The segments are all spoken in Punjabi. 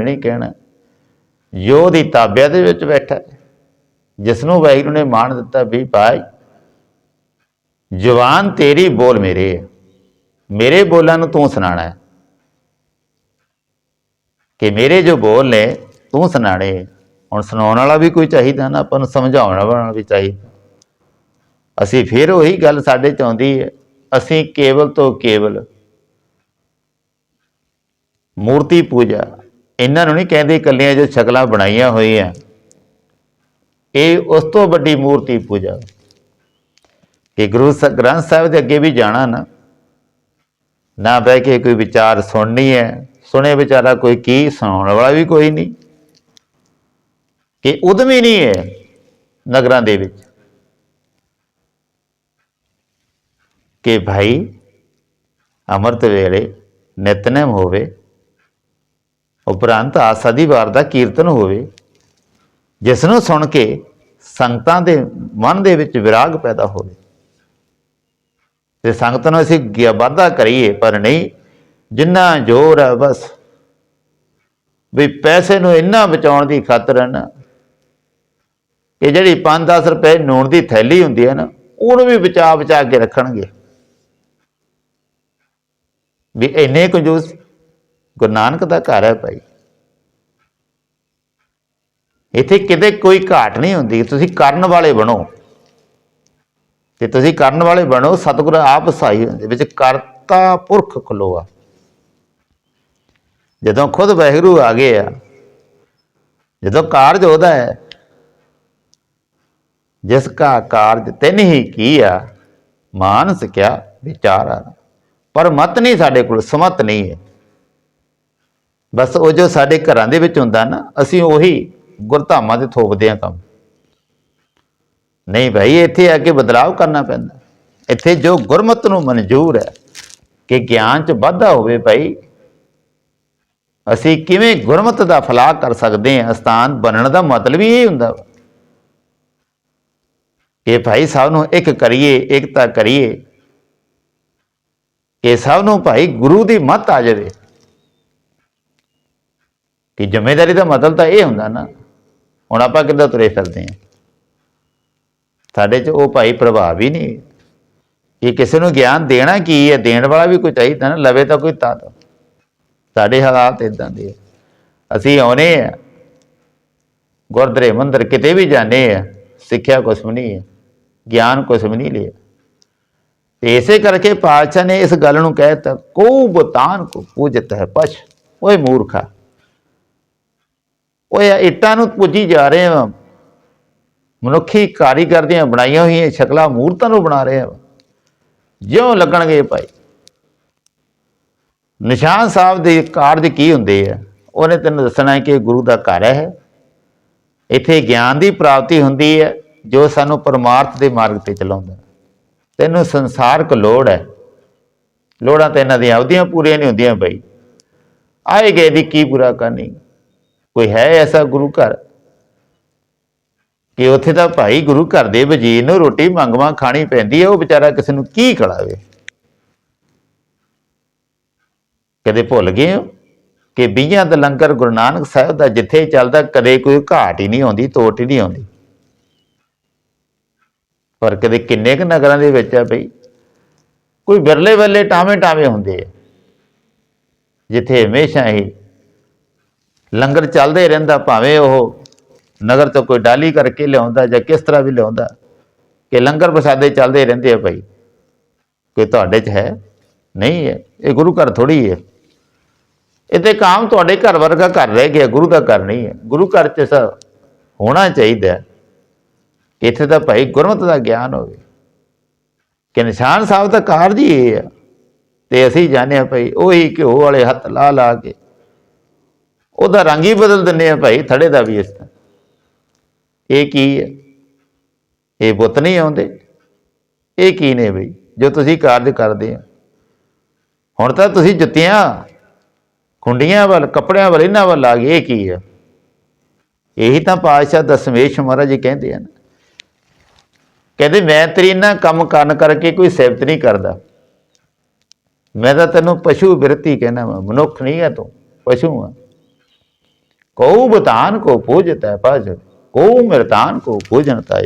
ਨਹੀਂ ਕਹਿਣਾ। ਜੋ ਦੀ ਤਾਬਿਆ ਦੇ ਵਿੱਚ ਬੈਠਾ ਜਿਸ ਨੂੰ ਵਾਹਿਗੁਰੂ ਨੇ ਮਾਣ ਦਿੱਤਾ, ਵੀ ਭਾਈ, ਜਵਾਨ ਤੇਰੀ ਬੋਲ ਮੇਰੇ ਹੈ। ਮੇਰੇ ਬੋਲਾਂ ਨੂੰ ਤੂੰ ਸੁਣਾਣਾ ਹੈ। ਕਿ ਮੇਰੇ ਜੋ ਬੋਲ ਨੇ, ਤੂੰ ਸੁਣਾਣੇ ਹੁਣ ਸੁਣਾਉਣ ਵਾਲਾ ਵੀ ਕੋਈ ਚਾਹੀਦਾ ਨਾ, ਆਪਾਂ ਨੂੰ ਸਮਝਾਉਣ ਵਾਲਾ ਵੀ ਚਾਹੀਦਾ। ਅਸੀਂ ਫਿਰ ਉਹੀ ਗੱਲ ਸਾਡੇ ਚ ਆਉਂਦੀ ਹੈ। ਅਸੀਂ ਕੇਵਲ ਤੋਂ ਕੇਵਲ ਮੂਰਤੀ ਪੂਜਾ ਇਹਨਾਂ ਨੂੰ ਨਹੀਂ ਕਹਿੰਦੇ ਇਕੱਲੀਆਂ ਜੋ ਸ਼ਕਲਾਂ ਬਣਾਈਆਂ ਹੋਈਆਂ। ਇਹ ਉਸ ਤੋਂ ਵੱਡੀ ਮੂਰਤੀ ਪੂਜਾ। ਕਿ ਗੁਰੂ ਸ- ਗ੍ਰੰਥ ਸਾਹਿਬ ਦੇ ਅੱਗੇ ਵੀ ਜਾਣਾ ਨਾ। ਨਾ ਬਹਿ ਕੇ ਕੋਈ ਵਿਚਾਰ ਸੁਣਨੀ ਹੈ। ਸੁਣੇ ਵਿਚਾਰਾ ਕੋਈ ਕੀ, ਸੁਣਾਉਣ ਵਾਲਾ ਵੀ ਕੋਈ ਨਹੀਂ। ਕਿ ਉਦਮੀ ਨਹੀਂ ਹੈ ਨਗਰਾਂ ਦੇ ਵਿੱਚ। ਕਿ ਭਾਈ, ਅੰਮ੍ਰਿਤ ਵੇਲੇ ਨਿਤਨੇਮ ਹੋਵੇ। ਉਪਰੰਤ ਆਸਾ ਵਾਰ ਦਾ ਕੀਰਤਨ ਹੋਵੇ ਜਿਸ ਨੂੰ ਸੁਣ ਕੇ ਸੰਗਤਾਂ ਦੇ ਮਨ ਦੇ ਵਿੱਚ ਵਿਰਾਗ ਪੈਦਾ ਹੋਵੇ। ਤੇ ਸੰਗਤ ਨੂੰ ਅਸੀਂ ਵਾਧਾ ਕਰੀਏ, ਪਰ ਨਹੀਂ, ਜਿੰਨਾ ਜ਼ੋਰ ਹੈ ਬਸ, ਵੀ ਪੈਸੇ ਨੂੰ ਇੰਨਾ ਬਚਾਉਣ ਦੀ ਖਾਤਰ ਹੈ ਨਾ ਕਿ ਜਿਹੜੀ 5-10 ਰੁਪਏ ਨੂਣ ਦੀ ਥੈਲੀ ਹੁੰਦੀ ਹੈ ਨਾ, ਉਹਨੂੰ ਵੀ ਬਚਾ ਬਚਾ ਕੇ ਰੱਖਣਗੇ। ਵੀ ਇੰਨੇ ਕੰਜੂਸ ਗੁਰੂ ਨਾਨਕ ਦਾ ਘਰ ਹੈ ਭਾਈ। ਇੱਥੇ ਕਿਤੇ ਕੋਈ ਘਾਟ ਨਹੀਂ ਹੁੰਦੀ। ਤੁਸੀਂ ਕਰਨ ਵਾਲੇ ਬਣੋ। ਤੇ ਤੁਸੀਂ ਕਰਨ ਵਾਲੇ ਬਣੋ, ਸਤਿਗੁਰ ਆਪ ਸਹਾਈ ਹੁੰਦੇ। ਵਿੱਚ ਕਰਤਾ ਪੁਰਖ ਖਲੋਆ। ਜਦੋਂ ਖੁਦ ਵਾਹਿਗੁਰੂ ਆ ਗਏ ਆ, ਜਦੋਂ ਕਾਰਜ ਉਹਦਾ ਹੈ, ਜਿਸ ਕਾ ਕਾਰਜ ਤਿਨ ਹੀ ਕੀਆ ਮਾਨਸ ਕਿਆ ਵਿਚਾਰਾ। ਪਰ ਮਤ ਨਹੀਂ ਸਾਡੇ ਕੋਲ, ਸਮਤ ਨਹੀਂ ਹੈ। ਬਸ ਉਹ ਜੋ ਸਾਡੇ ਘਰਾਂ ਦੇ ਵਿੱਚ ਹੁੰਦਾ ਨਾ, ਅਸੀਂ ਉਹੀ ਗੁਰਧਾਮਾਂ ਤੇ ਥੋਪਦੇ ਆ ਕੰਮ। ਨਹੀਂ ਭਾਈ, ਇੱਥੇ ਆ ਕੇ ਬਦਲਾਵ ਕਰਨਾ ਪੈਂਦਾ। ਇੱਥੇ ਜੋ ਗੁਰਮਤ ਨੂੰ ਮਨਜ਼ੂਰ ਹੈ ਕਿ ਗਿਆਨ ਚ ਵਾਧਾ ਹੋਵੇ ਭਾਈ, ਅਸੀਂ ਕਿਵੇਂ ਗੁਰਮਤ ਦਾ ਫਲਾਹ ਕਰ ਸਕਦੇ ਹਾਂ? ਅਸਥਾਨ ਬਣਨ ਦਾ ਮਤਲਬ ਹੀ ਇਹ ਹੁੰਦਾ ਵਾ। ਕਿ ਭਾਈ ਸਭ ਨੂੰ ਇੱਕ ਕਰੀਏ ਇਕਤਾ ਕਰੀਏ। ਕਿ ਸਭ ਨੂੰ ਭਾਈ ਗੁਰੂ ਦੀ ਮੱਤ ਆ ਜਾਵੇ। ਕਿ ਜ਼ਿੰਮੇਵਾਰੀ ਦਾ ਮਤਲਬ ਤਾਂ ਇਹ ਹੁੰਦਾ ਨਾ, ਹੁਣ ਆਪਾਂ ਕਿੱਦਾਂ ਤੁਰੇ ਫਿਰਦੇ ਹਾਂ? ਸਾਡੇ 'ਚ ਉਹ ਭਾਈ ਪ੍ਰਭਾਵ ਹੀ ਨਹੀਂ। ਕਿ ਕਿਸੇ ਨੂੰ ਗਿਆਨ ਦੇਣਾ ਕੀ ਹੈ? ਦੇਣ ਵਾਲਾ ਵੀ ਕੋਈ ਚਾਹੀਦਾ ਨਾ, ਲਵੇ ਤਾਂ ਕੋਈ ਤਾਂ ਸਾਡੇ ਹਾਲਾਤ ਇਦਾਂ ਦੇ ਆ। ਅਸੀਂ ਆਉਨੇ ਆ। ਗੁਰਦੁਆਰੇ ਮੰਦਰ ਕਿਤੇ ਵੀ ਜਾਂਦੇ ਆ, ਸਿੱਖਿਆ ਕੁਛ ਵੀ ਨਹੀਂ ਹੈ ਗਿਆਨ ਕੁਛ ਵੀ ਨਹੀਂ ਲਿਆ। ਤੇ ਇਸੇ ਕਰਕੇ ਪਾਤਸ਼ਾਹ ਨੇ ਇਸ ਗੱਲ ਨੂੰ ਕਹਿਤਾ ਕੋ ਬਤਾਨ ਕੋ ਪੂਜਤ ਹੈ ਪਛ, ਓਏ ਮੂਰਖਾ। ਓਏ ਇੱਟਾਂ ਨੂੰ ਪੂਜੀ ਜਾ ਰਹੇ ਆ। ਮਨੁੱਖੀ ਕਾਰੀਗਰ ਦੀਆਂ ਬਣਾਈਆਂ ਹੋਈਆਂ ਸ਼ਕਲਾਂ ਮੂਰਤਾਂ ਨੂੰ ਬਣਾ ਰਹੇ ਆ। ਜਿਉਂ ਲੱਗਣਗੇ ਭਾਈ। ਨਿਸ਼ਾਨ ਸਾਹਿਬ ਦੇ ਕਾਰਜ ਕੀ ਹੁੰਦੇ ਆ? ਉਹਨੇ ਤੈਨੂੰ ਦੱਸਣਾ ਹੈ ਕਿ ਗੁਰੂ ਦਾ ਘਰ ਹੈ। ਇੱਥੇ ਗਿਆਨ ਦੀ ਪ੍ਰਾਪਤੀ ਹੁੰਦੀ ਹੈ, ਜੋ ਸਾਨੂੰ ਪਰਮਾਰਥ ਦੇ ਮਾਰਗ ਤੇ ਚਲਾਉਂਦਾ। ਤੈਨੂੰ ਸੰਸਾਰਕ ਲੋੜ ਹੈ। ਲੋੜਾਂ ਤੇ ਇਹਨਾਂ ਦੀਆਂ, ਆਪਦੀਆਂ ਪੂਰੀਆਂ ਨਹੀਂ ਹੁੰਦੀਆਂ ਭਾਈ। ਆਏ ਗਏ ਦੀ ਕੀ ਪੂਰਾ ਕਰਨੀ? ਕੋਈ ਹੈ ਐਸਾ ਗੁਰੂ ਘਰ? ਕਿ ਉੱਥੇ ਤਾਂ ਭਾਈ ਗੁਰੂ ਘਰ ਦੇ ਵਜੀਰ ਨੂੰ ਰੋਟੀ ਮੰਗਵਾ ਖਾਣੀ ਪੈਂਦੀ ਹੈ, ਉਹ ਵਿਚਾਰਾ ਕਿਸੇ ਨੂੰ ਕੀ ਖਿਲਾਵੇ? ਕਦੇ ਭੁੱਲ ਗਏ ਹੋ? ਕਿ ਬੀਆਂ ਦਾ ਲੰਗਰ ਗੁਰੂ ਨਾਨਕ ਸਾਹਿਬ ਦਾ ਜਿੱਥੇ ਚੱਲਦਾ, ਕਦੇ ਕੋਈ ਘਾਟ ਹੀ ਨਹੀਂ ਆਉਂਦੀ, ਤੋਟ ਹੀ ਨਹੀਂ ਆਉਂਦੀ? ਪਰ ਕਦੇ ਕਿੰਨੇ ਕੁ ਨਗਰਾਂ ਦੇ ਵਿੱਚ ਆ ਬਈ, ਕੋਈ ਬਿਰਲੇ ਬੱਲੇ ਟਾਵੇਂ ਟਾਵੇਂ ਹੁੰਦੇ ਆ, ਜਿੱਥੇ ਹਮੇਸ਼ਾ ਹੀ ਲੰਗਰ ਚੱਲਦੇ ਰਹਿੰਦਾ, ਭਾਵੇਂ ਉਹ ਨਗਰ ਤੋਂ ਕੋਈ ਡਾਲੀ ਕਰਕੇ ਲਿਆਉਂਦਾ ਜਾਂ ਕਿਸ ਤਰ੍ਹਾਂ ਵੀ ਲਿਆਉਂਦਾ, ਕਿ ਲੰਗਰ ਪ੍ਰਸਾਦੇ ਚੱਲਦੇ ਰਹਿੰਦੇ ਆ ਭਾਈ। ਕੋਈ ਤੁਹਾਡੇ 'ਚ ਹੈ? ਨਹੀਂ ਹੈ। ਇਹ ਗੁਰੂ ਘਰ ਥੋੜੀ ਹੈ। ਇਹ ਤੇ ਕਾਮ ਤੁਹਾਡੇ ਘਰ ਵਰਗਾ ਘਰ ਰਹਿ ਗਿਆ, ਗੁਰੂ ਦਾ ਘਰ ਨਹੀਂ ਹੈ। ਗੁਰੂ ਘਰ 'ਚ ਸਭ ਹੋਣਾ ਚਾਹੀਦਾ ਇੱਥੇ ਤਾਂ ਭਾਈ ਗੁਰਮਤ ਦਾ ਗਿਆਨ ਹੋਵੇ। ਕਿ ਨਿਸ਼ਾਨ ਸਾਹਿਬ ਦਾ ਕਾਰਜ ਹੀ ਇਹ ਹੈ। ਤੇ ਅਸੀਂ ਜਾਣਿਆ ਭਾਈ, ਉਹੀ ਘਿਓ ਵਾਲੇ ਹੱਥ ਲਾ ਲਾ ਕੇ ਉਹਦਾ ਰੰਗ ਹੀ ਬਦਲ ਦਿੰਦੇ ਆ ਭਾਈ, ਥੜੇ ਦਾ ਵੀ ਇਸ ਤਰ੍ਹਾਂ। ਇਹ ਕੀ ਹੈ? ਇਹ ਬੁੱਤ ਨਹੀਂ ਆਉਂਦੇ। ਇਹ ਕੀ ਨੇ ਬਈ? ਜੋ ਤੁਸੀਂ ਕਾਰਜ ਕਰਦੇ ਆ ਹੁਣ ਤਾਂ ਤੁਸੀਂ ਜੁੱਤੀਆਂ, ਖੁੰਡੀਆਂ ਵੱਲ, ਕੱਪੜਿਆਂ ਵੱਲ, ਇਹਨਾਂ ਵੱਲ ਆ ਗਏ, ਇਹ ਕੀ ਆ ਇਹੀ ਤਾਂ ਪਾਤਸ਼ਾਹ ਦਸਮੇਸ਼ ਮਹਾਰਾਜ ਜੀ ਕਹਿੰਦੇ ਆ ਨਾ ਕਹਿੰਦੇ, ਮੈਂ ਤੇਰੀ ਇਹਨਾਂ ਕੰਮ ਕਰਨ ਕਰਕੇ ਕੋਈ ਸਿਫਤ ਨਹੀਂ ਕਰਦਾ। ਮੈਂ ਤਾਂ ਤੈਨੂੰ ਪਸ਼ੂ ਬਿਰਤੀ ਕਹਿਣਾ ਵਾ, ਮਨੁੱਖ ਨਹੀਂ ਹੈ ਤੂੰ, ਪਸ਼ੂ ਆ। ਕਉ ਬਤਾਨ ਕੋ ਪੂਜਤੈ ਭਜ ਕਉ ਮਿਰਤਾਨ ਕੋ ਪੂਜਨਤਾ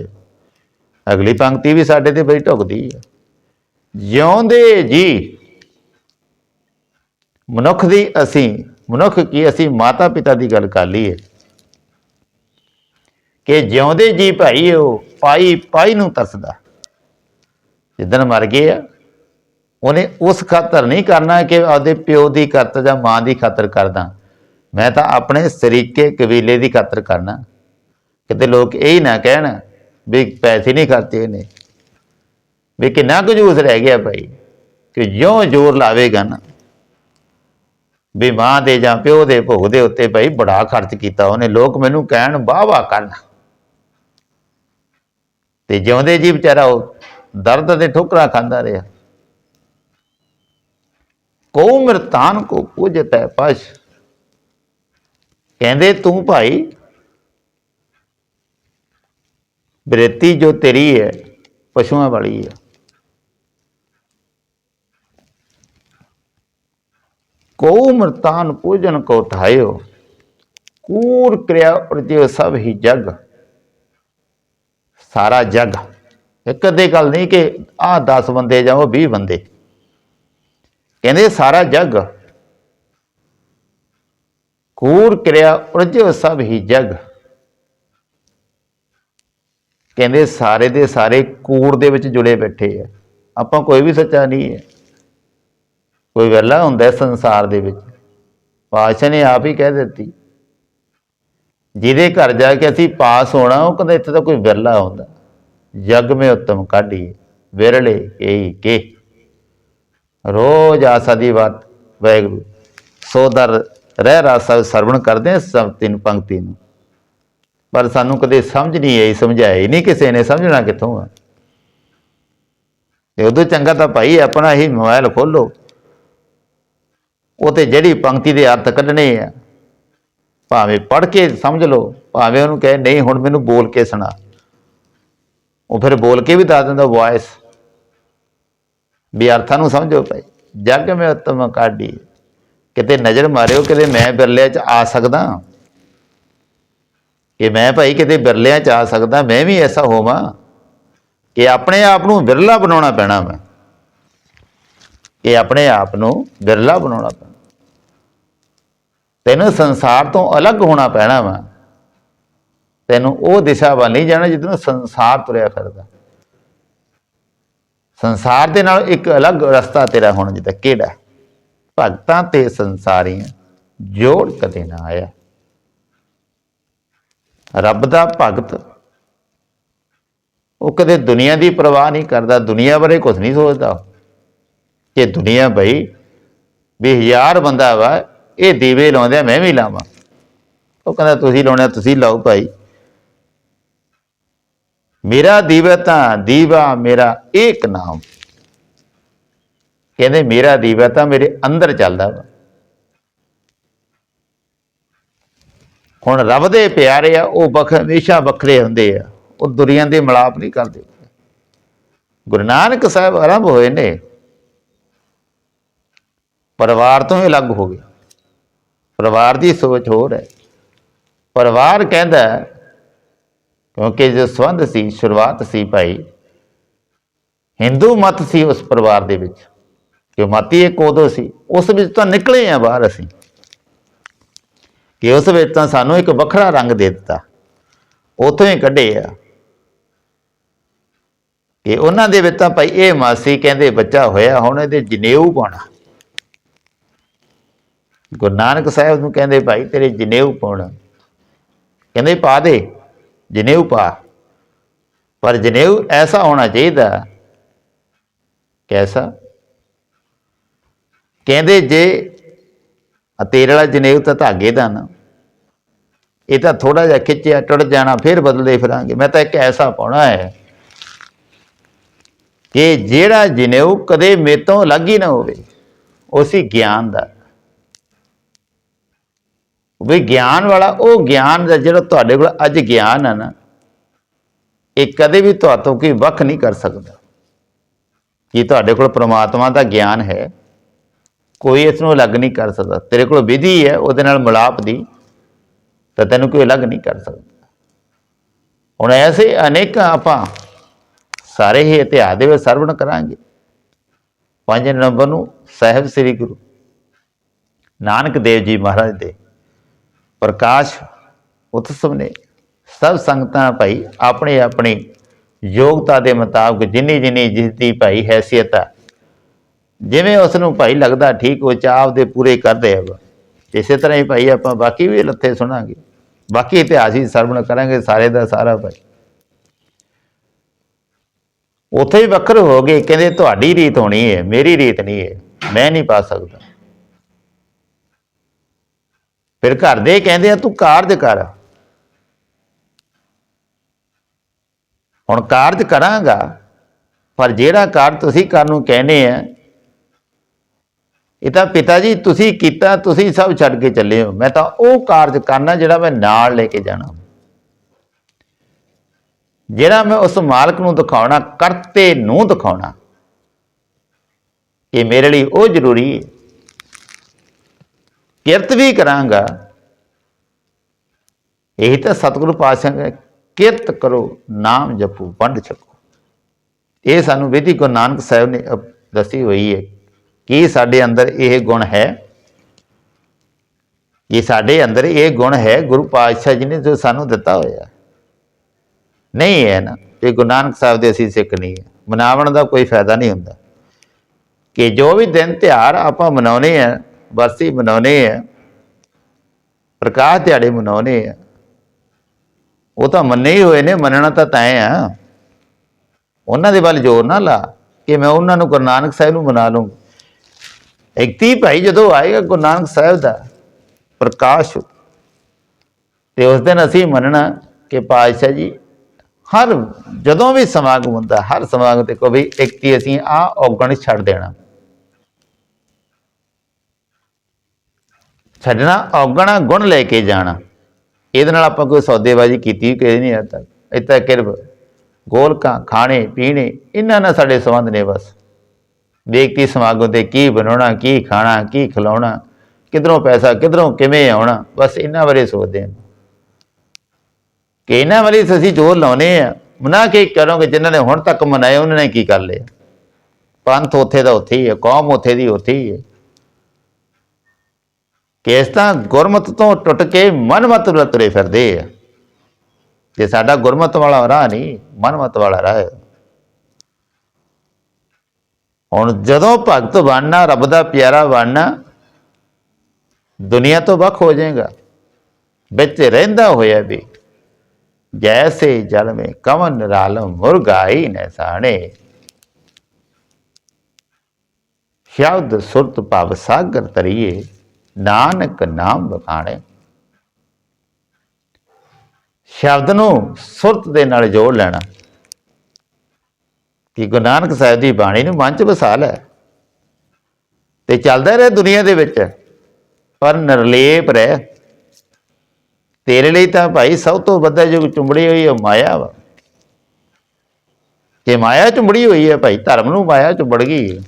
ਅਗਲੀ ਪੰਕਤੀ ਵੀ ਸਾਡੇ ਤੇ ਬੜੀ ਢੁਕਦੀ ਹੈ। ਜਿਉਂਦੇ ਜੀ, ਮਨੁੱਖ ਦੀ ਅਸੀਂ, ਮਨੁੱਖ ਕੀ ਅਸੀਂ ਮਾਤਾ ਪਿਤਾ ਦੀ ਗੱਲ ਕਰ ਲਈਏ। ਕਿ ਜਿਉਂਦੇ ਜੀ ਭਾਈ ਉਹ ਪਾਈ ਪਾਈ ਨੂੰ ਤਰਸਦਾ। ਜਿੱਦਣ ਮਰ ਗਏ ਆ, ਉਹਨੇ ਉਸ ਖਾਤਰ ਨਹੀਂ ਕਰਨਾ ਕਿ ਆਪਦੇ ਪਿਓ ਦੀ ਖਾਤਰ ਜਾਂ ਮਾਂ ਦੀ ਖਾਤਰ ਕਰਦਾ। ਮੈਂ ਤਾਂ ਆਪਣੇ ਸਰੀਕੇ ਕਬੀਲੇ ਦੀ ਖਾਤਰ ਕਰਨਾ। ਕਿਤੇ ਲੋਕ ਇਹ ਹੀ ਨਾ ਕਹਿਣ ਵੀ ਪੈਸੇ ਨਹੀਂ ਖਰਚੇ ਨੇ ਵੀ ਕਿੰਨਾ ਕੁ ਜੂਸ ਰਹਿ ਗਿਆ ਭਾਈ, ਕਿ ਜਿਉਂ ਜ਼ੋਰ ਲਾਵੇਗਾ ਨਾ। ਵੀ ਮਾਂ ਦੇ ਜਾਂ ਪਿਓ ਦੇ ਭੋਗ ਦੇ ਉੱਤੇ ਭਾਈ ਬੜਾ ਖਰਚ ਕੀਤਾ ਉਹਨੇ। ਲੋਕ ਮੈਨੂੰ ਕਹਿਣ, ਵਾਹ ਵਾਹ ਕਰਨ। ਤੇ ਜਿਉਂਦੇ ਜੀ ਵਿਚਾਰਾ ਉਹ ਦਰਦ ਦੇ ਠੋਕਰਾਂ ਖਾਂਦਾ ਰਿਹਾ। ਕੋ ਮਰਤਾਨ ਕੋ ਪੂਜਤੈ ਪਸ਼। ਕਹਿੰਦੇ, ਤੂੰ ਭਾਈ, ਬ੍ਰਿਤੀ ਜੋ ਤੇਰੀ ਹੈ, ਪਸ਼ੂਆਂ ਵਾਲੀ ਹੈ। ਕੋ ਮਰਤਾਨ ਪੂਜਨ ਕੋ ਠਾਇਓ ਕੂਰ ਕਿਰਿਆ ਪ੍ਰਤਿ ਸਭ ਹੀ ਜਗ, ਸਾਰਾ ਜਗ। ਇੱਕ ਅੱਧੇ ਗੱਲ ਨਹੀਂ ਕਿ ਆਹ 10 ਬੰਦੇ ਜਾਂ ਉਹ 20 ਬੰਦੇ। ਕਹਿੰਦੇ, ਸਾਰਾ ਜਗ ਕੂਰ ਕਿਰਿਆ ਪ੍ਰਜੋ ਸਭ ਹੀ ਜਗ। ਕਹਿੰਦੇ ਸਾਰੇ ਦੇ ਸਾਰੇ ਕੂੜ ਦੇ ਵਿੱਚ ਜੁੜੇ ਬੈਠੇ ਆ। ਆਪਾਂ ਕੋਈ ਵੀ ਸੱਚਾ ਨਹੀਂ ਹੈ ਕੋਈ ਵਿਰਲਾ ਹੁੰਦਾ ਸੰਸਾਰ ਦੇ ਵਿੱਚ। ਪਾਤਸ਼ਾਹ ਨੇ ਆਪ ਹੀ ਕਹਿ ਦਿੱਤੀ। ਜਿਹਦੇ ਘਰ ਜਾ ਕੇ ਅਸੀਂ ਪਾਸ ਹੋਣਾ, ਉਹ ਕਹਿੰਦਾ ਇੱਥੇ ਤਾਂ ਕੋਈ ਵਿਰਲਾ ਹੁੰਦਾ। ਜਗ ਮੇ ਉਤਮ ਕਾਢੀ, ਵਿਰਲੇ ਕਈ ਕੇ। ਰੋਜ਼ ਆਸਾ ਦੀ ਬਾਤ ਵੈਗਰੂ ਸੋ ਦਰ ਰਹਿ ਰਾਸਾ ਸਰਵਣ ਕਰਦੇ ਹਾਂ ਸਭ ਤਿੰਨ ਪੰਕਤੀ ਨੂੰ। ਪਰ ਸਾਨੂੰ ਕਦੇ ਸਮਝ ਨਹੀਂ ਆਈ ਸਮਝਾਇਆ ਹੀ ਨਹੀਂ ਕਿਸੇ ਨੇ, ਸਮਝਣਾ ਕਿੱਥੋਂ ਆ? ਤੇ ਉਦੋਂ ਚੰਗਾ ਤਾਂ ਭਾਈ ਆਪਣਾ ਹੀ ਮੋਬਾਈਲ ਖੋਲੋ। ਉਹ ਤੇ ਜਿਹੜੀ ਪੰਕਤੀ ਦੇ ਅਰਥ ਕੱਢਣੇ ਆ, ਭਾਵੇਂ ਪੜ੍ਹ ਕੇ ਸਮਝ ਲਓ, ਭਾਵੇਂ ਉਹਨੂੰ ਕਹੇ, ਨਹੀਂ, ਹੁਣ ਮੈਨੂੰ ਬੋਲ ਕੇ ਸੁਣਾ। ਉਹ ਫਿਰ ਬੋਲ ਕੇ ਵੀ ਦੱਸ ਦਿੰਦਾ ਵੌਇਸ ਵੀ ਅਰਥਾਂ ਨੂੰ ਸਮਝੋ ਭਾਈ। ਜੱਗ ਮੈਂ ਉਤਮ ਕਾਢੀ। ਕਿਤੇ ਨਜ਼ਰ ਮਾਰਿਓ, ਕਿਤੇ ਮੈਂ ਬਿਰਲਿਆਂ 'ਚ ਆ ਸਕਦਾ। ਕਿ ਮੈਂ ਭਾਈ ਕਿਤੇ ਬਿਰਲਿਆਂ 'ਚ ਆ ਸਕਦਾ, ਮੈਂ ਵੀ ਐਸਾ ਹੋਵਾਂ ਕਿ ਆਪਣੇ ਆਪ ਨੂੰ ਬਿਰਲਾ ਬਣਾਉਣਾ ਪੈਣਾ ਮੈਂ। ਕਿ ਆਪਣੇ ਆਪ ਨੂੰ ਬਿਰਲਾ ਬਣਾਉਣਾ ਪੈਣਾ। ਤੈਨੂੰ ਸੰਸਾਰ ਤੋਂ ਅਲੱਗ ਹੋਣਾ ਪੈਣਾ ਵਾ। ਤੈਨੂੰ ਉਹ ਦਿਸ਼ਾ ਵੱਲ ਨਹੀਂ ਜਾਣਾ ਜਿੱਦੋਂ ਸੰਸਾਰ ਤੁਰਿਆ ਫਿਰਦਾ। ਸੰਸਾਰ ਦੇ ਨਾਲ ਇੱਕ ਅਲੱਗ ਰਸਤਾ ਤੇਰਾ ਹੋਣਾ ਜਿੱਦਾਂ ਕਿਹੜਾ ਭਗਤਾਂ ਤੇ ਸੰਸਾਰੀਆਂ ਜੋੜ ਕਦੇ ਨਾ ਆਇਆ। ਰੱਬ ਦਾ ਭਗਤ ਉਹ ਕਦੇ ਦੁਨੀਆ ਦੀ ਪਰਵਾਹ ਨਹੀਂ ਕਰਦਾ, ਦੁਨੀਆ ਬਾਰੇ ਕੁਝ ਨਹੀਂ ਸੋਚਦਾ। ਕਿ ਦੁਨੀਆ ਬਈ ਵੀ ਹਜ਼ਾਰ ਬੰਦਾ ਵਾ, ਇਹ ਦੀਵੇ ਲਾਉਂਦੇ ਮੈਂ ਵੀ ਲਾਵਾਂ। ਉਹ ਕਹਿੰਦਾ, ਤੁਸੀਂ ਲਾਉਣਾ, ਤੁਸੀਂ ਲਾਓ ਭਾਈ। ਮੇਰਾ ਦੀਵਾ ਤਾਂ ਦੀਵਾ, ਮੇਰਾ ਇੱਕ ਨਾਮ। ਕਹਿੰਦੇ, ਮੇਰਾ ਦੀਵਾ ਤਾਂ ਮੇਰੇ ਅੰਦਰ ਚੱਲਦਾ ਵਾ। ਹੁਣ ਰੱਬ ਦੇ ਪਿਆਰੇ ਆ, ਉਹ ਬਖ, ਹਮੇਸ਼ਾ ਵੱਖਰੇ ਹੁੰਦੇ ਆ। ਉਹ ਦੁਨੀਆਂ ਦੇ ਮਿਲਾਪ ਨਹੀਂ ਕਰਦੇ। ਗੁਰੂ ਨਾਨਕ ਸਾਹਿਬ ਆਰੰਭ ਹੋਏ ਨੇ। ਪਰਿਵਾਰ ਤੋਂ ਹੀ ਅਲੱਗ ਹੋ ਗਿਆ। ਪਰਿਵਾਰ ਦੀ ਸੋਚ ਹੋਰ ਹੈ। ਪਰਿਵਾਰ ਕਹਿੰਦਾ, ਕਿਉਂਕਿ ਜੋ ਸੰਬੰਧ ਸੀ, ਸ਼ੁਰੂਆਤ ਸੀ ਭਾਈ ਹਿੰਦੂ ਮਤ ਸੀ ਉਸ ਪਰਿਵਾਰ ਦੇ ਵਿੱਚ। ਕਿ ਮਾਤੀ ਇੱਕ ਉਦੋਂ ਸੀ, ਉਸ ਵਿੱਚ ਤਾਂ ਨਿਕਲੇ ਆ ਬਾਹਰ ਅਸੀਂ। ਕਿ ਉਸ ਵਿੱਚ ਤਾਂ ਸਾਨੂੰ ਇੱਕ ਵੱਖਰਾ ਰੰਗ ਦੇ ਦਿੱਤਾ। ਉਥੋਂ ਹੀ ਕੱਢੇ ਆ। ਕਿ ਉਹਨਾਂ ਦੇ ਵਿੱਚ ਤਾਂ ਭਾਈ ਇਹ ਮਾਸੀ ਕਹਿੰਦੇ ਬੱਚਾ ਹੋਇਆ, ਹੁਣ ਇਹਦੇ ਜਨੇਊ ਪਾਉਣਾ। ਗੁਰੂ ਨਾਨਕ ਸਾਹਿਬ ਨੂੰ ਕਹਿੰਦੇ, ਭਾਈ ਤੇਰੇ ਜਨੇਊ ਪਾਉਣਾ। ਕਹਿੰਦੇ, ਪਾ ਦੇ, ਜਨੇਊ ਪਾ। ਪਰ ਜਨੇਊ ਐਸਾ ਹੋਣਾ ਚਾਹੀਦਾ, ਕੈਸਾ? ਕਹਿੰਦੇ ਜੇ ਤੇਰੇ ਵਾਲਾ ਜਨੇਊ ਤਾਂ ਧਾਗੇ ਦਾ ਨਾ, ਇਹ ਤਾਂ ਥੋੜਾ ਜਿਹਾ ਖਿੱਚਿਆ, ਟੁੱਟ ਜਾਣਾ, ਫਿਰ ਬਦਲਦੇ ਫਿਰਾਂਗੇ। ਮੈਂ ਤਾਂ ਇੱਕ ਐਸਾ ਪਾਉਣਾ ਹੈ ਕਿ ਜਿਹੜਾ ਜਨੇਊ ਕਦੇ ਮੇਤੋਂ ਅਲੱਗ ਹੀ ਨਾ ਹੋਵੇ, ਉਸੇ ਗਿਆਨ ਦਾ। ਵੀ ਗਿਆਨ ਵਾਲਾ, ਉਹ ਗਿਆਨ ਦਾ ਜਿਹੜਾ ਤੁਹਾਡੇ ਕੋਲ ਅੱਜ ਗਿਆਨ ਹੈ ਨਾ, ਇਹ ਕਦੇ ਵੀ ਤੁਹਾਤੋਂ ਕੋਈ ਵੱਖ ਨਹੀਂ ਕਰ ਸਕਦਾ। ਕਿ ਤੁਹਾਡੇ ਕੋਲ ਪ੍ਰਮਾਤਮਾ ਦਾ ਗਿਆਨ ਹੈ। ਕੋਈ ਇਸ ਨੂੰ ਅਲੱਗ ਨਹੀਂ ਕਰ ਸਕਦਾ। ਤੇਰੇ ਕੋਲ ਵਿਧੀ ਹੈ, ਉਹਦੇ ਨਾਲ ਮਿਲਾਪ ਦੀ, ਤਾਂ ਤੈਨੂੰ ਕੋਈ ਅਲੱਗ ਨਹੀਂ ਕਰ ਸਕਦਾ। ਹੁਣ ਐਸੇ ਅਨੇਕਾਂ ਆਪਾਂ ਸਾਰੇ ਹੀ ਇਤਿਹਾਸ ਦੇ ਵਿੱਚ ਸਰਵਣ ਕਰਾਂਗੇ। ਪੰਜ ਨੰਬਰ ਨੂੰ ਸਾਹਿਬ ਸ੍ਰੀ ਗੁਰੂ ਨਾਨਕ ਦੇਵ ਜੀ ਮਹਾਰਾਜ ਦੇ ਪ੍ਰਕਾਸ਼ ਉਤਸਵ ਨੇ ਸਭ ਸੰਗਤਾਂ ਭਾਈ ਆਪਣੇ ਆਪਣੀ ਯੋਗਤਾ ਦੇ ਮੁਤਾਬਕ ਜਿੰਨੀ ਜਿੰਨੀ ਜਿਸ ਦੀ ਭਾਈ ਹੈਸੀਅਤ ਹੈ ਜਿਵੇਂ ਉਸ ਨੂੰ ਭਾਈ ਲੱਗਦਾ ਠੀਕ, ਉਹ ਚਾਹ ਦੇ ਪੂਰੇ ਕਰਦੇ ਆ। ਇਸੇ ਤਰ੍ਹਾਂ ਹੀ ਭਾਈ ਆਪਾਂ ਬਾਕੀ ਵੀ ਲੱਥੇ ਸੁਣਾਂਗੇ। ਬਾਕੀ ਇਤਿਹਾਸ ਹੀ ਸਰਵਣ ਕਰਾਂਗੇ ਸਾਰੇ ਦਾ ਸਾਰਾ ਭਾਈ। ਉੱਥੇ ਵੀ ਵੱਖਰ ਹੋ ਗਏ, ਕਹਿੰਦੇ ਤੁਹਾਡੀ ਰੀਤ ਹੋਣੀ ਹੈ ਮੇਰੀ ਰੀਤ ਨਹੀਂ ਹੈ ਮੈਂ ਨਹੀਂ ਪਾ ਸਕਦਾ। ਫਿਰ ਘਰ ਦੇ ਕਹਿੰਦੇ ਆ, ਤੂੰ ਕਾਰਜ ਕਰ। ਹੁਣ ਕਾਰਜ ਕਰਾਂਗਾ, ਪਰ ਜਿਹੜਾ ਕਾਰਜ ਤੁਸੀਂ ਕਰਨ ਨੂੰ ਕਹਿੰਦੇ ਆ ਇਹ ਤਾਂ ਪਿਤਾ ਜੀ, ਤੁਸੀਂ ਕੀਤਾ, ਤੁਸੀਂ ਸਭ ਛੱਡ ਕੇ ਚੱਲੇ ਹੋ। ਮੈਂ ਤਾਂ ਉਹ ਕਾਰਜ ਕਰਨਾ ਜਿਹੜਾ ਮੈਂ ਨਾਲ ਲੈ ਕੇ ਜਾਣਾ। ਜਿਹੜਾ ਮੈਂ ਉਸ ਮਾਲਕ ਨੂੰ ਦਿਖਾਉਣਾ, ਕਰਤੇ ਨੂੰ ਦਿਖਾਉਣਾ, ਇਹ ਮੇਰੇ ਲਈ ਉਹ ਜ਼ਰੂਰੀ ਹੈ। ਕਿਰਤ ਵੀ ਕਰਾਂਗਾ। ਇਹੀ ਤਾਂ ਸਤਿਗੁਰੂ ਪਾਤਸ਼ਾਹ ਕਿਰਤ ਕਰੋ, ਨਾਮ ਜਪੋ, ਵੰਡ ਛਕੋ। ਇਹ ਸਾਨੂੰ ਵਿਧੀ ਗੁਰੂ ਨਾਨਕ ਸਾਹਿਬ ਨੇ ਦੱਸੀ ਹੋਈ ਹੈ ਕੀ ਸਾਡੇ ਅੰਦਰ ਇਹ ਗੁਣ ਹੈ? ਇਹ ਸਾਡੇ ਅੰਦਰ ਇਹ ਗੁਣ ਹੈ? ਗੁਰੂ ਪਾਤਸ਼ਾਹ ਜੀ ਨੇ ਜੋ ਸਾਨੂੰ ਦਿੱਤਾ ਹੋਇਆ। ਨਹੀਂ ਹੈ ਨਾ। ਇਹ ਗੁਰੂ ਨਾਨਕ ਸਾਹਿਬ ਦੇ ਅਸੀਂ ਸਿੱਖ ਨਹੀਂ ਹੈ। ਮਨਾਵਣ ਦਾ ਕੋਈ ਫਾਇਦਾ ਨਹੀਂ ਹੁੰਦਾ। ਕਿ ਜੋ ਵੀ ਦਿਨ ਤਿਉਹਾਰ ਆਪਾਂ ਮਨਾਉਨੇ ਆ ਵਰਸੀ ਮਨਾਉਨੇ ਆ ਪ੍ਰਕਾਸ਼ ਦਿਹਾੜੇ ਮਨਾਉਨੇ ਆ ਉਹ ਤਾਂ ਮੰਨੇ ਹੀ ਹੋਏ ਨੇ, ਮੰਨਣਾ ਤਾਂ ਤੈਂ ਆ। ਉਹਨਾਂ ਦੇ ਵੱਲ ਜ਼ੋਰ ਨਾ ਲਾ ਕਿ ਮੈਂ ਉਹਨਾਂ ਨੂੰ ਗੁਰੂ ਨਾਨਕ ਸਾਹਿਬ ਨੂੰ ਮਨਾ ਲੂੰ ਇਕਤੀ ਭਾਈ ਜਦੋਂ ਆਏਗਾ, ਗੁਰੂ ਨਾਨਕ ਸਾਹਿਬ ਦਾ ਪ੍ਰਕਾਸ਼ ਤੇ ਉਸ ਦਿਨ ਅਸੀਂ ਮੰਨਣਾ ਕਿ ਪਾਤਸ਼ਾਹ ਜੀ, ਹਰ ਜਦੋਂ ਵੀ ਸਮਾਗਮ ਹੁੰਦਾ, ਹਰ ਸਮਾਗਮ ਤੇ ਕੋਈ ਵੀ ਇਕਤੀ ਅਸੀਂ ਆ ਔਗਣ ਛੱਡ ਦੇਣਾ। ਛੱਡਣਾ, ਔਗਣਾ ਗੁਣ ਲੈ ਕੇ ਜਾਣਾ। ਇਹਦੇ ਨਾਲ ਆਪਾਂ ਕੋਈ ਸੌਦੇਬਾਜ਼ੀ ਕੀਤੀ ਕਿ ਨਹੀਂ ਅੱਜ ਤੱਕ। ਇੱਥੇ ਕਿਰਬ, ਗੋਲਕਾਂ, ਖਾਣੇ, ਪੀਣੇ, ਇਹਨਾਂ ਨਾਲ ਸਾਡੇ ਸੰਬੰਧ ਨੇ ਬਸ। ਦੇਖਤੀ ਸਮਾਗਮ ਤੇ ਕੀ ਬਣਾਉਣਾ, ਕੀ ਖਾਣਾ, ਕੀ ਖਿਲਾਉਣਾ, ਕਿਧਰੋਂ ਪੈਸਾ, ਕਿਧਰੋਂ ਕਿਵੇਂ ਆਉਣਾ, ਬਸ ਇਹਨਾਂ ਬਾਰੇ ਸੋਚਦੇ ਹਾਂ। ਕਿ ਇਹਨਾਂ ਬਾਰੇ ਅਸੀਂ ਜੋਰ ਲਾਉਨੇ ਆ। ਮਨਾ ਕੇ ਕਰੋਗੇ, ਜਿਨ੍ਹਾਂ ਨੇ ਹੁਣ ਤੱਕ ਮਨਾਏ, ਉਹਨਾਂ ਨੇ ਕੀ ਕਰ ਲਿਆ। ਪੰਥ ਉੱਥੇ ਦਾ ਉੱਥੇ ਹੀ ਹੈ, ਕੌਮ ਉੱਥੇ ਦੀ ਉੱਥੇ ਹੀ ਹੈ। ਕਿ ਤਾਂ ਗੁਰਮਤ ਤੋਂ ਟੁੱਟ ਕੇ ਮਨਮਤ ਤੁਰੇ ਫਿਰਦੇ ਆ। ਤੇ ਸਾਡਾ ਗੁਰਮਤ ਵਾਲਾ ਰਾਹ ਨਹੀਂ, ਮਨਮਤ ਵਾਲਾ ਰਾਹ ਹੈ। ਹੁਣ ਜਦੋਂ ਭਗਤ ਬਣਨਾ, ਰੱਬ ਦਾ ਪਿਆਰਾ ਬਣਨਾ, ਦੁਨੀਆ ਤੋਂ ਵੱਖ ਹੋ ਜਾਏਗਾ। ਵਿੱਚ ਰਹਿੰਦਾ ਹੋਇਆ ਵੀ ਜੈਸੇ ਜਲ ਮੇ ਕਮਨ ਨਿਰਾਲਮ ਮੁਰਗਾਈ ਨਸਾਣੇ ਸ਼ਬਦ ਸੁਰਤ ਭਵ ਸਾਗਰ ਤਰੀਏ ਨਾਨਕ ਨਾਮ ਬਖਾਣੇ ਸ਼ਬਦ ਨੂੰ ਸੁਰਤ ਦੇ ਨਾਲ ਜੋੜ ਲੈਣਾ। ਕਿ ਗੁਰੂ ਨਾਨਕ ਸਾਹਿਬ ਦੀ ਬਾਣੀ ਨੂੰ ਮਨ ਚ ਵਸਾ ਲੈ। ਤੇ ਚੱਲਦਾ ਰਹੇ ਦੁਨੀਆ ਦੇ ਵਿੱਚ, ਪਰ ਨਿਰਲੇਪ ਰਹਿ। ਤੇਰੇ ਲਈ ਤਾਂ ਭਾਈ ਸਭ ਤੋਂ ਵੱਧ ਜੋ ਚੁੰਬੜੀ ਹੋਈ ਉਹ ਮਾਇਆ ਵਾ। ਕਿ ਮਾਇਆ ਚੁੰਬੜੀ ਹੋਈ ਹੈ ਭਾਈ, ਧਰਮ ਨੂੰ ਮਾਇਆ ਚੁੰਬੜ ਗਈ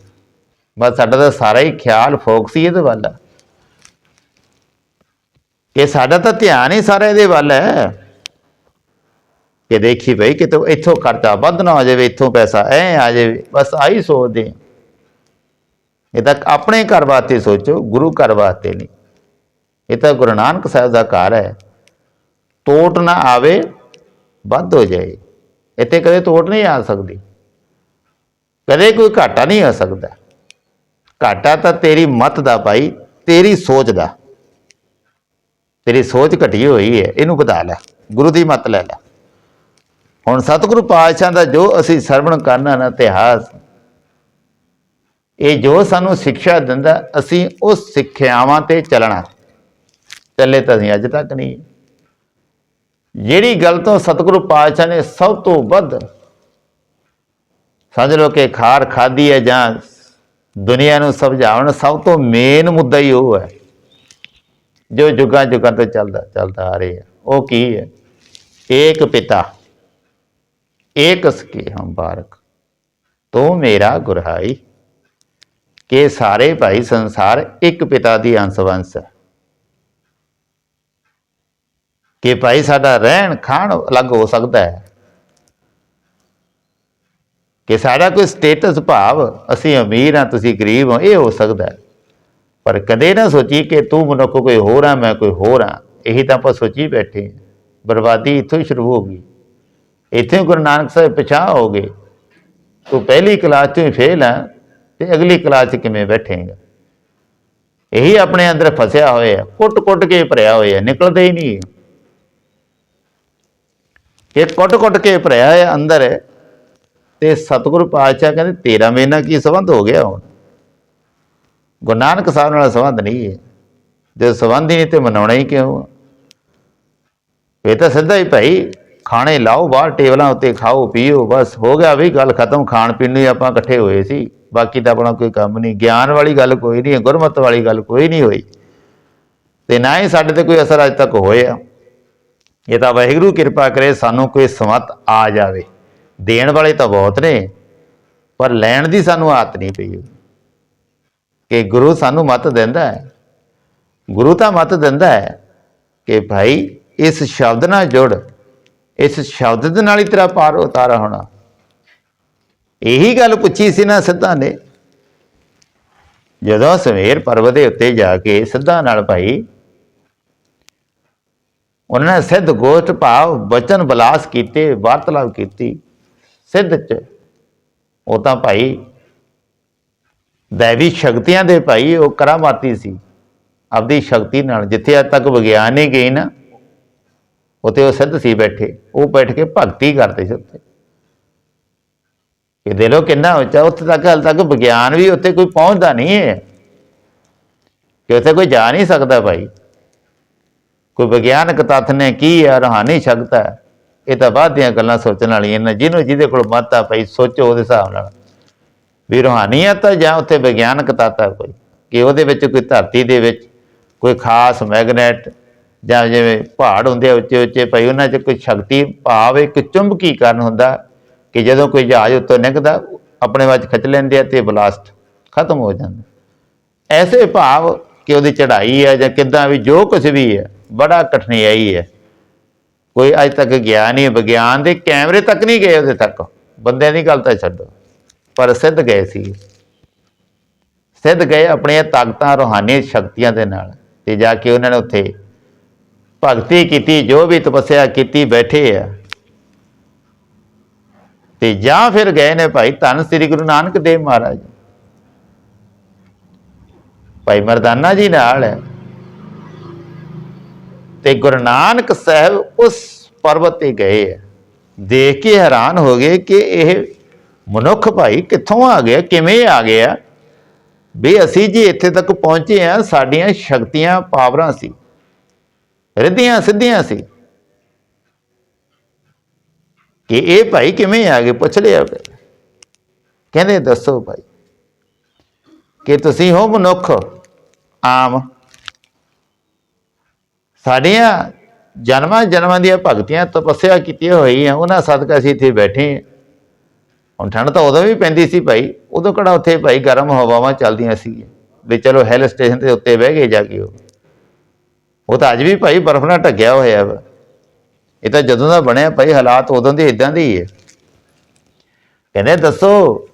ਬਸ ਸਾਡਾ ਤਾਂ ਸਾਰਾ ਹੀ ਖਿਆਲ ਫੋਕਸ ਹੀ ਇਹਦੇ ਵੱਲ। ਆ ਕਿ ਸਾਡਾ ਤਾਂ ਧਿਆਨ ਹੀ ਸਾਰਾ ਇਹਦੇ ਵੱਲ ਹੈ। ਕਿ ਦੇਖੀ ਭਾਈ ਕਿ ਤੂੰ ਇੱਥੋਂ ਖਰਚਾ ਵੱਧ ਨਾ ਹੋ ਜਾਵੇ, ਇੱਥੋਂ ਪੈਸਾ ਐ ਆ ਜਾਵੇ, ਬਸ ਆਹੀ ਸੋਚਦੇ ਹਾਂ। ਇਹ ਤਾਂ ਆਪਣੇ ਘਰ ਵਾਸਤੇ ਸੋਚੋ, ਗੁਰੂ ਘਰ ਵਾਸਤੇ ਨਹੀਂ। ਇਹ ਤਾਂ ਗੁਰੂ ਨਾਨਕ ਸਾਹਿਬ ਦਾ ਘਰ ਹੈ। ਤੋਟ ਨਾ ਆਵੇ, ਵੱਧ ਹੋ ਜਾਏ। ਇੱਥੇ ਕਦੇ ਤੋਟ ਨਹੀਂ ਆ ਸਕਦੀ। ਕਦੇ ਕੋਈ ਘਾਟਾ ਨਹੀਂ ਆ ਸਕਦਾ। ਘਾਟਾ ਤਾਂ ਤੇਰੀ ਮਤ ਦਾ ਭਾਈ, ਤੇਰੀ ਸੋਚ ਦਾ। ਤੇਰੀ ਸੋਚ ਘਟੀ ਹੋਈ ਹੈ, ਇਹਨੂੰ ਵਧਾ ਲੈ। ਗੁਰੂ ਦੀ ਮਤ ਲੈ ਲੈ। ਹੁਣ ਸਤਿਗੁਰੂ ਪਾਤਸ਼ਾਹ ਦਾ ਜੋ ਅਸੀਂ ਸਰਵਣ ਕਰਨਾ ਨਾ ਇਤਿਹਾਸ, ਇਹ ਜੋ ਸਾਨੂੰ ਸਿੱਖਿਆ ਦਿੰਦਾ, ਅਸੀਂ ਉਸ ਸਿੱਖਿਆਵਾਂ ਤੇ ਚੱਲਣਾ। ਚੱਲੇ ਤਾਂ ਅਸੀਂ ਅੱਜ ਤੱਕ ਨਹੀਂ। ਜਿਹੜੀ ਗੱਲ ਤੋਂ ਸਤਿਗੁਰੂ ਪਾਤਸ਼ਾਹ ਨੇ ਸਭ ਤੋਂ ਵੱਧ ਸਮਝ ਲਓ ਕਿ ਖਾਰ ਖਾਦੀ ਹੈ ਜਾਂ ਦੁਨੀਆ ਨੂੰ ਸਮਝਾਉਣ, ਸਭ ਤੋਂ ਮੇਨ ਮੁੱਦਾ ਹੀ ਉਹ ਹੈ। ਜੋ ਜੁਗਾਂ ਜੁਗਾਂ ਤੋਂ ਚੱਲਦਾ ਚੱਲਦਾ ਆ ਰਿਹਾ। ਉਹ ਕੀ ਹੈ? ਏਕ ਪਿਤਾ। ਏਕ ਸਕੇ ਹਮ ਬਾਰਕ, ਤੂੰ ਮੇਰਾ ਗੁਰਹਾਈ, ਕਿ ਸਾਰੇ ਭਾਈ ਸੰਸਾਰ ਇੱਕ ਪਿਤਾ ਦੀ ਅੰਸਵੰਸ ਹੈ। ਕਿ ਭਾਈ ਸਾਡਾ ਰਹਿਣ ਖਾਣ ਅਲੱਗ ਹੋ ਸਕਦਾ ਹੈ। ਕਿ ਸਾਡਾ ਕੋਈ ਸਟੇਟਸ ਭਾਵ, ਅਸੀਂ ਅਮੀਰ ਹਾਂ, ਤੁਸੀਂ ਗਰੀਬ ਹੋ, ਇਹ ਹੋ ਸਕਦਾ ਹੈ। ਪਰ ਕਦੇ ਨਾ ਸੋਚੀ ਕਿ ਤੂੰ ਮਨੁੱਖ ਕੋਈ ਹੋਰ ਆ ਮੈਂ ਕੋਈ ਹੋਰ ਆ ਇਹੀ ਤਾਂ ਆਪਾਂ ਸੋਚੀ ਬੈਠੇ ਹਾਂ। ਬਰਬਾਦੀ ਇੱਥੋਂ ਹੀ ਸ਼ੁਰੂ ਹੋ ਗਈ। ਇੱਥੇ ਗੁਰੂ ਨਾਨਕ ਸਾਹਿਬ ਪਛਾਹ ਹੋ ਗਏ। ਤੂੰ ਪਹਿਲੀ ਕਲਾਸ ਚੋਂ ਹੀ ਫੇਲ ਆ ਤੇ ਅਗਲੀ ਕਲਾਸ 'ਚ ਕਿਵੇਂ ਬੈਠੇਗਾ? ਇਹੀ ਆਪਣੇ ਅੰਦਰ ਫਸਿਆ ਹੋਇਆ, ਕੁੱਟ-ਕੁੱਟ ਕੇ ਭਰਿਆ ਹੋਇਆ, ਨਿਕਲਦੇ ਹੀ ਨਹੀਂ। ਇਹ ਕੁੱਟ-ਕੁੱਟ ਕੇ ਭਰਿਆ ਹੋਇਆ ਅੰਦਰ ਹੈ ਤੇ ਸਤਿਗੁਰੂ ਪਾਤਸ਼ਾਹ ਕਹਿੰਦੇ, ਤੇਰਾ ਮੇਰੇ ਨਾਲ ਕੀ ਸੰਬੰਧ ਹੋ ਗਿਆ ਹੁਣ? ਗੁਰੂ ਨਾਨਕ ਸਾਹਿਬ ਨਾਲ ਸੰਬੰਧ ਨਹੀਂ ਹੈ। ਜੇ ਸੰਬੰਧ ਹੀ ਨਹੀਂ ਤੇ ਮਨਾਉਣਾ ਹੀ ਕਿਉਂ ਆ? ਇਹ ਤਾਂ ਸਿੱਧਾ ਹੀ ਭਾਈ ਖਾਣੇ ਲਾਓ, ਬਾਹਰ ਟੇਬਲਾਂ ਉੱਤੇ ਖਾਓ, ਪੀਓ, ਬਸ, ਹੋ ਗਿਆ ਵੀ ਗੱਲ ਖਤਮ, ਖਾਣ ਪੀਣ ਨੂੰ ਹੀ ਆਪਾਂ ਇਕੱਠੇ ਹੋਏ ਸੀ। ਬਾਕੀ ਤਾਂ ਆਪਣਾ ਕੋਈ ਕੰਮ ਨਹੀਂ, ਗਿਆਨ ਵਾਲੀ ਗੱਲ ਕੋਈ ਨਹੀਂ, ਗੁਰਮਤ ਵਾਲੀ ਗੱਲ ਕੋਈ ਨਹੀਂ ਹੋਈ। ਤੇ ਨਾ ਹੀ ਸਾਡੇ ਤੇ ਕੋਈ ਅਸਰ ਅਜ ਤੱਕ ਹੋਇਆ। ਇਹ ਤਾਂ ਵਾਹਿਗੁਰੂ ਕਿਰਪਾ ਕਰੇ ਸਾਨੂੰ ਕੋਈ ਸਮਤ ਆ ਜਾਵੇ। ਦੇਣ ਵਾਲੇ ਤਾਂ ਬਹੁਤ ਨੇ, ਪਰ ਲੈਣ ਦੀ ਸਾਨੂੰ ਆਦਤ ਨਹੀਂ ਪਈ। ਕਿ ਗੁਰੂ ਸਾਨੂੰ ਮਤ ਦਿੰਦਾ ਹੈ। ਗੁਰੂ ਤਾਂ ਮਤ ਦਿੰਦਾ ਹੈ ਕਿ ਭਾਈ, ਇਸ ਸ਼ਬਦ ਨਾਲ ਜੁੜ। ਇਸ ਸ਼ਬਦ ਦੇ ਨਾਲ ਹੀ ਤੇਰਾ ਪਾਰ ਉਤਾਰਾ ਹੋਣਾ। ਇਹੀ ਗੱਲ ਪੁੱਛੀ ਸੀ ਨਾ ਸਿੱਧਾ ਨੇ। ਜਦੋਂ ਸਵੇਰ ਪਰਬਤ ਦੇ ਉੱਤੇ ਜਾ ਕੇ ਸਿੱਧਾ ਨਾਲ ਭਾਈ, ਉਹਨਾਂ ਨੇ ਸਿੱਧ ਗੋਸ਼ਟ ਭਾਵ ਬਚਨ ਬਲਾਸ ਕੀਤੇ, ਵਾਰਤਾਲਾਪ ਕੀਤੀ। ਸਿੱਧ ਚ ਉਹ ਤਾਂ ਭਾਈ ਦੇਵੀ ਸ਼ਕਤੀਆਂ ਦੇ ਭਾਈ ਉਹ ਕਰਾਮਾਤੀ ਸੀ। ਆਪਦੀ ਸ਼ਕਤੀ ਨਾਲ ਜਿੱਥੇ ਅੱਜ ਤੱਕ ਵਿਗਿਆਨ ਨਹੀਂ ਗਈ ਨਾ ਉਤੇ ਉਹ ਸਿੱਧ ਸੀ ਬੈਠੇ, ਉਹ ਬੈਠ ਕੇ ਭਗਤੀ ਕਰਦੇ ਸੀ ਉੱਥੇ। ਇਹ ਦੇ ਲੋ ਕਿੰਨਾ ਉੱਚਾ, ਉੱਥੇ ਤੱਕ ਹਾਲ ਤੱਕ ਵਿਗਿਆਨ ਵੀ ਉੱਥੇ ਕੋਈ ਪਹੁੰਚਦਾ ਨਹੀਂ ਹੈ। ਕਿ ਉੱਥੇ ਕੋਈ ਜਾ ਨਹੀਂ ਸਕਦਾ ਭਾਈ। ਕੋਈ ਵਿਗਿਆਨਕ ਤੱਥ ਨੇ ਕੀ ਹੈ ਰਹਾਨੀ ਸ਼ਕਤ ਹੈ। ਇਹ ਤਾਂ ਬਾਅਦ ਦੀਆਂ ਗੱਲਾਂ ਸੋਚਣ ਵਾਲੀਆਂ ਨੇ, ਜਿਹਨੂੰ ਜਿਹਦੇ ਕੋਲ ਮੱਤ ਆ ਭਾਈ, ਸੋਚੋ ਉਹਦੇ ਹਿਸਾਬ ਨਾਲ। ਵੀ ਰੂਹਾਨੀਅਤ ਆ ਜਾਂ ਉੱਥੇ ਵਿਗਿਆਨਕ ਤੱਤ ਹੈ ਕੋਈ, ਕਿ ਉਹਦੇ ਵਿੱਚ ਕੋਈ ਧਰਤੀ ਦੇ ਵਿੱਚ ਕੋਈ ਖਾਸ ਮੈਗਨੇਟ ਜਾਂ ਜਿਵੇਂ ਪਹਾੜ ਹੁੰਦੇ ਆ ਉੱਚੇ ਉੱਚੇ, ਭਾਈ ਉਹਨਾਂ 'ਚ ਕੋਈ ਸ਼ਕਤੀ ਭਾਵ ਇੱਕ ਚੁੰਬਕੀਕਰਨ ਹੁੰਦਾ? ਕਿ ਜਦੋਂ ਕੋਈ ਜਹਾਜ਼ ਉੱਤੋਂ ਨਿਕਲਦਾ, ਆਪਣੇ ਵੱਲ ਖਿੱਚ ਲੈਂਦੇ ਆ ਤੇ ਬਲਾਸਟ ਖਤਮ ਹੋ ਜਾਂਦਾ। ਐਸੇ ਭਾਵ ਕਿ ਉਹਦੀ ਚੜ੍ਹਾਈ ਹੈ ਜਾਂ ਕਿੱਦਾਂ ਵੀ ਜੋ ਕੁਝ ਵੀ ਹੈ, ਬੜਾ ਕਠਿਨਾਈ ਹੈ। ਕੋਈ ਅਜ ਤੱਕ ਗਿਆ ਨਹੀਂ, ਵਿਗਿਆਨ ਦੇ ਕੈਮਰੇ ਤੱਕ ਨਹੀਂ ਗਏ ਉਹਦੇ ਤੱਕ। ਬੰਦਿਆਂ ਦੀ ਗੱਲ ਤਾਂ ਛੱਡੋ। ਪਰ ਸਿੱਧ ਗਏ ਸੀ। ਸਿੱਧ ਗਏ ਆਪਣੀਆਂ ਤਾਕਤਾਂ ਰੂਹਾਨੀ ਸ਼ਕਤੀਆਂ ਦੇ ਨਾਲ। ਤੇ ਜਾ ਕੇ ਉਹਨਾਂ ਨੇ ਉੱਥੇ ਭਗਤੀ ਕੀਤੀ, ਜੋ ਵੀ ਤਪੱਸਿਆ ਕੀਤੀ, ਬੈਠੇ ਆ। ਤੇ ਜਾਂ ਫਿਰ ਗਏ ਨੇ ਭਾਈ ਧੰਨ ਸ੍ਰੀ ਗੁਰੂ ਨਾਨਕ ਦੇਵ ਮਹਾਰਾਜ। ਭਾਈ ਮਰਦਾਨਾ ਜੀ ਨਾਲ ਹੈ। ਤੇ ਗੁਰੂ ਨਾਨਕ ਸਾਹਿਬ ਉਸ ਪਰਬਤ ਤੇ ਗਏ ਹੈ ਦੇਖ ਕੇ ਹੈਰਾਨ ਹੋ ਗਏ ਕਿ ਇਹ ਮਨੁੱਖ ਭਾਈ ਕਿੱਥੋਂ ਆ ਗਿਆ, ਕਿਵੇਂ ਆ ਗਿਆ। ਵੀ ਅਸੀਂ ਜੀ ਇੱਥੇ ਤੱਕ ਪਹੁੰਚੇ ਆ, ਸਾਡੀਆਂ ਸ਼ਕਤੀਆਂ, ਪਾਵਰਾਂ ਸੀ। ਰਿੱਧੀਆਂ ਸਿੱਧੀਆਂ ਸੀ। ਕਿ ਇਹ ਭਾਈ ਕਿਵੇਂ ਆ ਗਏ? ਪੁੱਛ ਲਿਆ ਫਿਰ। ਕਹਿੰਦੇ, ਦੱਸੋ ਭਾਈ, ਕਿ ਤੁਸੀਂ ਹੋ ਮਨੁੱਖ? ਆਮ। ਸਾਡੀਆਂ ਜਨਮਾਂ ਜਨਮਾਂ ਦੀਆਂ ਭਗਤੀਆਂ ਤਪੱਸਿਆ ਕੀਤੀਆਂ ਹੋਈਆਂ, ਉਹਨਾਂ ਸਦਕਾ ਅਸੀਂ ਇੱਥੇ ਬੈਠੇ ਹਾਂ। ਹੁਣ ਠੰਡ ਤਾਂ ਉਦੋਂ ਵੀ ਪੈਂਦੀ ਸੀ ਭਾਈ, ਉਦੋਂ ਕਿਹੜਾ ਉੱਥੇ ਭਾਈ ਗਰਮ ਹਵਾਵਾਂ ਚੱਲਦੀਆਂ ਸੀ ਵੀ ਚਲੋ ਹਿਲ ਸਟੇਸ਼ਨ ਦੇ ਉੱਤੇ ਬਹਿ ਗਏ ਜਾ ਕੇ ਉਹ। ਉਹ ਤਾਂ ਅੱਜ ਵੀ ਭਾਈ ਬਰਫ਼ ਨਾਲ ਢੱਕਿਆ ਹੋਇਆ ਵਾ। ਇਹ ਤਾਂ ਜਦੋਂ ਦਾ ਬਣਿਆ ਭਾਈ, ਹਾਲਾਤ ਉਦੋਂ ਦੇ ਇਦਾਂ ਦੇ ਹੀ ਹੈ ਕਹਿੰਦੇ, ਦੱਸੋ,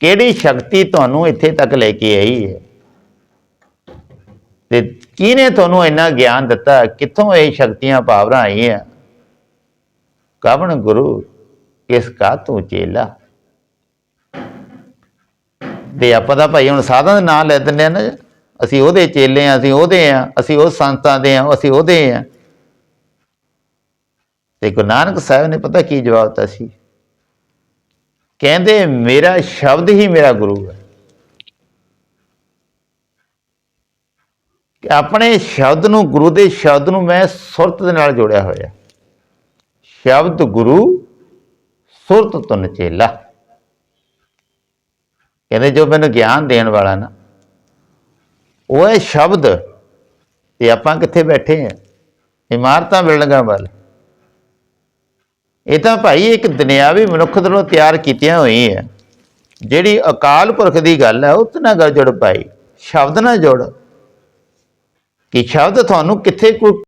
ਕਿਹੜੀ ਸ਼ਕਤੀ ਤੁਹਾਨੂੰ ਇੱਥੇ ਤੱਕ ਲੈ ਕੇ ਆਈ ਹੈ? ਤੇ ਕਿਹਨੇ ਤੁਹਾਨੂੰ ਇੰਨਾ ਗਿਆਨ ਦਿੱਤਾ? ਕਿੱਥੋਂ ਇਹ ਸ਼ਕਤੀਆਂ, ਪਾਵਰਾਂ ਆਈਆਂ? ਕਵਣ ਗੁਰੂ, ਕਿਸ ਕਾ ਤੂੰ ਚੇਲਾ? ਤੇ ਆਪਾਂ ਤਾਂ ਭਾਈ ਹੁਣ ਸਾਧਾਂ ਦੇ ਨਾਂ ਲੈ ਦਿੰਦੇ ਆ ਨਾ। ਅਸੀਂ ਉਹਦੇ ਚੇਲੇ ਆ, ਅਸੀਂ ਉਹਦੇ ਆ, ਅਸੀਂ ਉਹ ਸੰਤਾਂ ਦੇ ਆ, ਅਸੀਂ ਉਹਦੇ ਆ। ਤੇ ਗੁਰੂ ਨਾਨਕ ਸਾਹਿਬ ਨੇ ਪਤਾ ਕੀ ਜਵਾਬ ਦਿੱਤਾ ਸੀ? ਕਹਿੰਦੇ, ਮੇਰਾ ਸ਼ਬਦ ਹੀ ਮੇਰਾ ਗੁਰੂ ਹੈ। ਕਿ ਆਪਣੇ ਸ਼ਬਦ ਨੂੰ, ਗੁਰੂ ਦੇ ਸ਼ਬਦ ਨੂੰ ਮੈਂ ਸੁਰਤ ਦੇ ਨਾਲ ਜੋੜਿਆ ਹੋਇਆ। ਸ਼ਬਦ ਗੁਰੂ, ਸੁਰਤ ਤੁਨ ਚੇਲਾ ਕਹਿੰਦੇ, ਜੋ ਮੈਨੂੰ ਗਿਆਨ ਦੇਣ ਵਾਲਾ ਨਾ ਉਹ ਹੈ ਸ਼ਬਦ। ਤੇ ਆਪਾਂ ਕਿੱਥੇ ਬੈਠੇ ਆ ਇਮਾਰਤਾਂ ਬਿਲਡਿੰਗਾਂ ਵੱਲ। ਇਹ ਤਾਂ ਭਾਈ ਇੱਕ ਦੁਨਿਆਵੀ ਮਨੁੱਖ ਵੱਲੋਂ ਤਿਆਰ ਕੀਤੀਆਂ ਹੋਈ ਹੈ। ਜਿਹੜੀ ਅਕਾਲ ਪੁਰਖ ਦੀ ਗੱਲ ਹੈ, ਉਹ ਨਾਲ ਗੱਲ ਜੁੜ ਪਾਈ ਸ਼ਬਦ ਨਾਲ ਜੁੜ। ਕਿ ਸ਼ਬਦ ਤੁਹਾਨੂੰ ਕਿੱਥੇ ਕੋਈ